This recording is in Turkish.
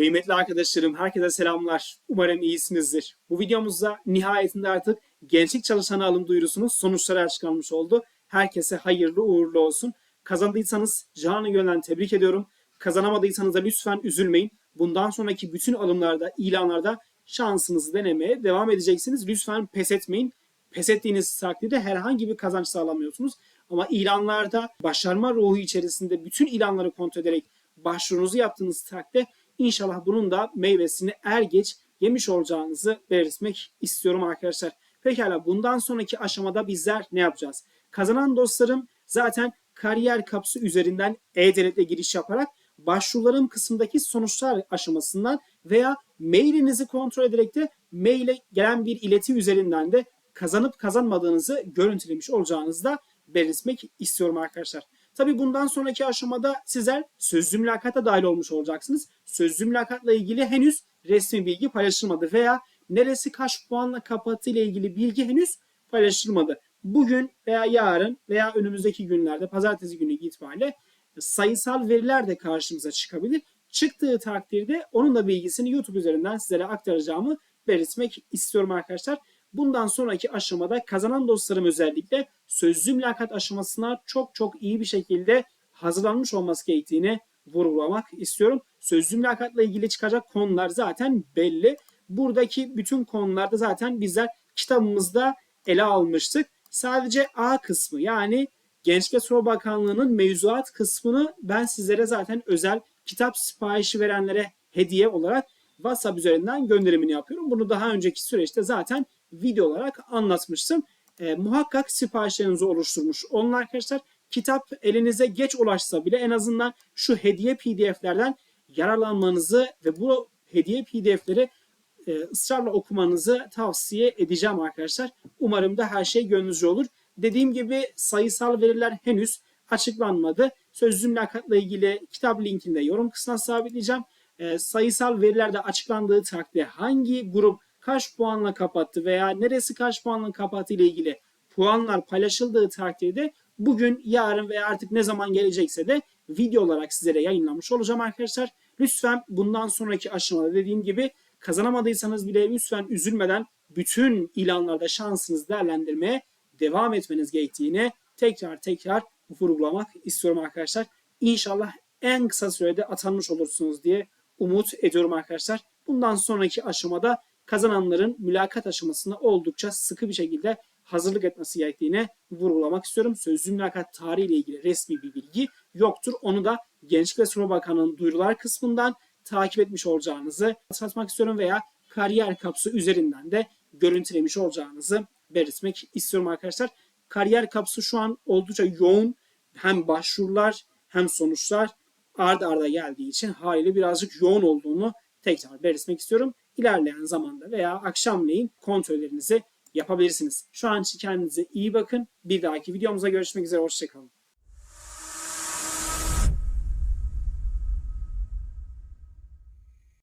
Kıymetli arkadaşlarım, herkese selamlar. Umarım iyisinizdir. Bu videomuzda nihayetinde artık gençlik çalışanı alım duyurusunun sonuçları açıklanmış oldu. Herkese hayırlı uğurlu olsun. Kazandıysanız canı gönülden tebrik ediyorum. Kazanamadıysanız da lütfen üzülmeyin. Bundan sonraki bütün alımlarda, ilanlarda şansınızı denemeye devam edeceksiniz. Lütfen pes etmeyin. Pes ettiğiniz takdirde herhangi bir kazanç sağlamıyorsunuz. Ama ilanlarda başarma ruhu içerisinde bütün ilanları kontrol ederek başvurunuzu yaptığınız takdirde İnşallah bunun da meyvesini er geç yemiş olacağınızı belirtmek istiyorum arkadaşlar. Pekala bundan sonraki aşamada bizler ne yapacağız? Kazanan dostlarım zaten kariyer kapısı üzerinden e-devletle giriş yaparak başvurularım kısmındaki sonuçlar aşamasından veya mailinizi kontrol ederek de maile gelen bir ileti üzerinden de kazanıp kazanmadığınızı görüntülemiş olacağınızı da belirtmek istiyorum arkadaşlar. Tabii bundan sonraki aşamada sizler sözlü mülakata dahil olmuş olacaksınız. Sözlü mülakatla ilgili henüz resmi bilgi paylaşılmadı veya neresi kaç puanla kapattığı ile ilgili bilgi henüz paylaşılmadı. Bugün veya yarın veya önümüzdeki günlerde pazartesi günü itibariyle sayısal veriler de karşımıza çıkabilir. Çıktığı takdirde onun da bilgisini YouTube üzerinden sizlere aktaracağımı belirtmek istiyorum arkadaşlar. Bundan sonraki aşamada kazanan dostlarım özellikle sözlü mülakat aşamasına çok çok iyi bir şekilde hazırlanmış olması gerektiğini vurgulamak istiyorum. Sözlü mülakatla ilgili çıkacak konular zaten belli. Buradaki bütün konularda zaten bizler kitabımızda ele almıştık. Sadece A kısmı yani Gençlik ve Spor Bakanlığı'nın mevzuat kısmını ben sizlere zaten özel kitap siparişi verenlere hediye olarak WhatsApp üzerinden gönderimini yapıyorum. Bunu daha önceki süreçte zaten video olarak anlatmıştım. E, muhakkak siparişlerinizi oluşturmuş olun arkadaşlar. Kitap elinize geç ulaşsa bile en azından şu hediye pdf'lerden yararlanmanızı ve bu hediye pdf'leri e, ısrarla okumanızı tavsiye edeceğim arkadaşlar. Umarım da her şey gönlünüzce olur. Dediğim gibi sayısal veriler henüz açıklanmadı. Sözlü mülakatla ilgili kitap linkini de yorum kısmına sabitleyeceğim. E, sayısal veriler de açıklandığı takdirde hangi grup kaç puanla kapattı veya neresi kaç puanla kapattı ile ilgili puanlar paylaşıldığı takdirde bugün, yarın veya artık ne zaman gelecekse de video olarak sizlere yayınlamış olacağım arkadaşlar. Lütfen bundan sonraki aşamada dediğim gibi kazanamadıysanız bile lütfen üzülmeden bütün ilanlarda şansınızı değerlendirmeye devam etmeniz gerektiğini tekrar tekrar vurgulamak istiyorum arkadaşlar. İnşallah en kısa sürede atanmış olursunuz diye umut ediyorum arkadaşlar. Bundan sonraki aşamada kazananların mülakat aşamasında oldukça sıkı bir şekilde hazırlık etmesi gerektiğini vurgulamak istiyorum. Sözlü mülakat tarihi ile ilgili resmi bir bilgi yoktur. Onu da Gençlik ve Spor Bakanı'nın duyurular kısmından takip etmiş olacağınızı satmak istiyorum veya kariyer kapısı üzerinden de görüntülemiş olacağınızı belirtmek istiyorum arkadaşlar. Kariyer kapısı şu an oldukça yoğun hem başvurular hem sonuçlar arda arda geldiği için haliyle birazcık yoğun olduğunu tekrar belirtmek istiyorum. İlerleyen zamanda veya akşamleyin kontrollerinizi yapabilirsiniz. Şu an için kendinize iyi bakın. Bir dahaki videomuzda görüşmek üzere. Hoşçakalın.